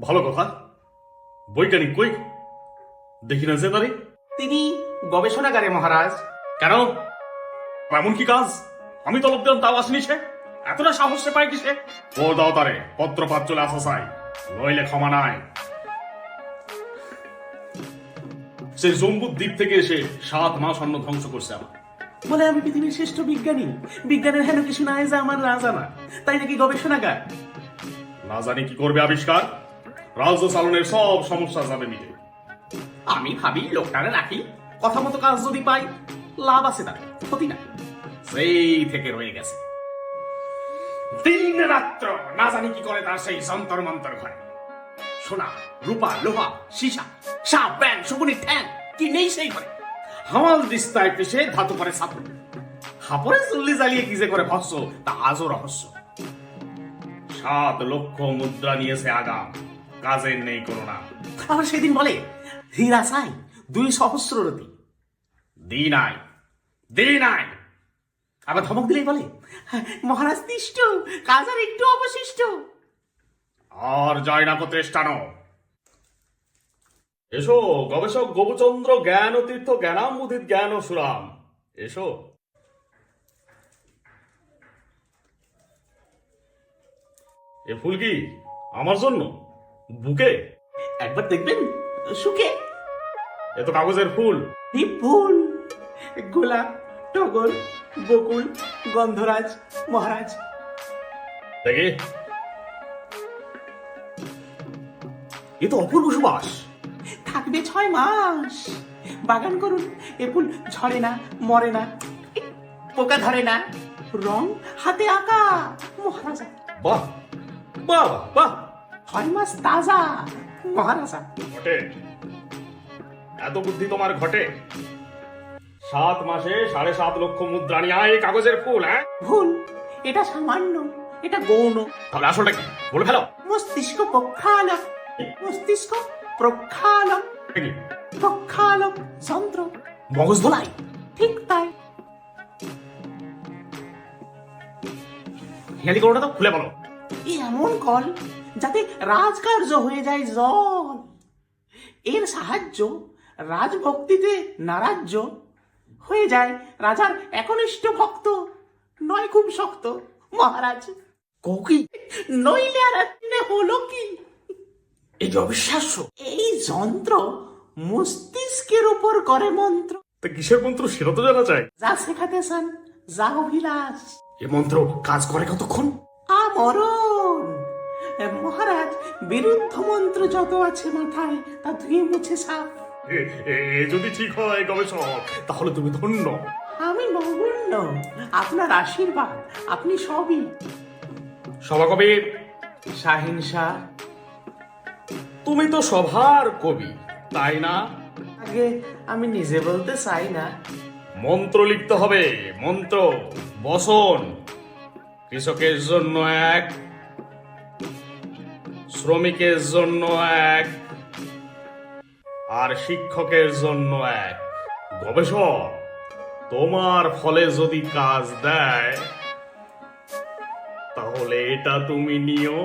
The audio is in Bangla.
ভালো কথা। বৈজ্ঞানিক কই? দেখি না যে তারে। তিনি গবেষণাগারে মহারাজ। কেন? এমন কি কাজ? আমি তলব দিলাম তাও আসেনি সে। এতটা সাহস সে পায় কিসে? ও দাও তারে পত্রপাত চলে আসা চাই। নইলে ক্ষমা নাই। সেই জম্বুর দ্বীপ থেকে এসে সাত মাস অন্ন ধ্বংস করছে আমার বলে আমি পৃথিবীর শ্রেষ্ঠ বিজ্ঞানী। বিজ্ঞানের হেন কিছু নাই যা আমার না। জানা তাই নাকি গবেষণাগার? না জানি কি করবে আবিষ্কার। রাজ্য চালনের সব সমস্যা যাবে মিটে আমি ভাবি লোকটারে রাখি কথা মতো কাজ যদি পাই লাভ আছে তার ক্ষতি না সেই থেকে রয়ে গেছে। দিন রাত্র না জানি কি করে তার সেই যন্তর মন্তর ঘরে। সোনা রূপা লোহা সীসা সাপ ব্যাং শকুনি ঠ্যাং কি নেই সেই ঘরে। হামাল দিস্তায় পিষে ধাতু করে সাপড় হাপড়ে চুল্লি জ্বালিয়ে কি যে করে ভস্য তা আজও রহস্য। সাত লক্ষ মুদ্রা নিয়েছে আগাম কাজের নেই কোনো না। আবার সেদিন বলে হীরা চাই দুই সহস্র রতি দিন আয় দিন আয় আবার ধমক দিলেই বলে "হ্যাঁ, মহারাজ তিষ্ট কাজ আর একটু অবশিষ্ট। আর যায় না কো এসো গবেষক গোপচন্দ্র জ্ঞান তীর্থ জ্ঞানাম্বুদিত জ্ঞান সুরাম। এসো। এ ফুল কি আমার জন্য? বুকে? একবার দেখবেন সুখে। এ তো কাগজের ফুল। ফুল গোলাপ টগর বকুল গন্ধরাজ মহারাজ। দেখি। এ তো অপূর্ব সুবাস। থাকবে ছয় মাস। বাগান করুন এ ফুল ঝরে না মরে না পোকা ধরে না। রং হাতে আঁকা মহারাজা। বাহ! বাহ বাহ, বাহ ছয় মাস তাজা। মহারাজা ঘটে। এত বুদ্ধি তোমার ঘটে? সাত মাসে সাড়ে সাত লক্ষ মুদ্রা নিয়ে আয় এই কাগজের ফুল হ্যাঁ? ভুল। এটা সামান্য। এটা গৌণ। তাহলে আসলটা কি? বলে ফেলো। মস্তিষ্ক প্রক্ষালক মস্তিষ্ক প্রক্ষালক কি? প্রক্ষালক যন্ত্র। মগজ ধোলাই? ঠিক তাই। হেয়ালি করোটা তো খুলে বলো। এমন কল যাতে রাজকার্য হয়ে যায় জল। এর সাহায্য রাজভক্তিতে নারাজ্য হয়ে যায় রাজার একনিষ্ঠ ভক্ত নয় খুব শক্ত মহারাজ। কৌকি? নইলে আর হলো কি? এই যে অবিশ্বাস্য। এই যন্ত্র মস্তিষ্কের উপর করে মন্ত্র। তা কিসের মন্ত্র সেটা তো জানা চাই যা শেখাতে চান যা অভিলাষ। এ মন্ত্র কাজ করে কতক্ষণ? বিরুদ্ধ মন্ত্র যত আছে মাথায় তা ধুয়ে মুছে সাফ। যদি ঠিক হয় গবেষক তাহলে তুমি ধন্য। আমি নগণ্য আপনার আশীর্বাদ আপনি সবই। সভাকবি শাহিনশা তুমি তো সভার কবি তাই না? আগে আমি নিজে বলতে চাই না। মন্ত্র লিখতে হবে মন্ত্র বসন। কৃষকের জন্য এক শ্রমিকের জন্য এক আর শিক্ষকের জন্য এক। গবেষক, তোমার ফলে যদি কাজ দেয়, তাহলে এটা তুমি নিও।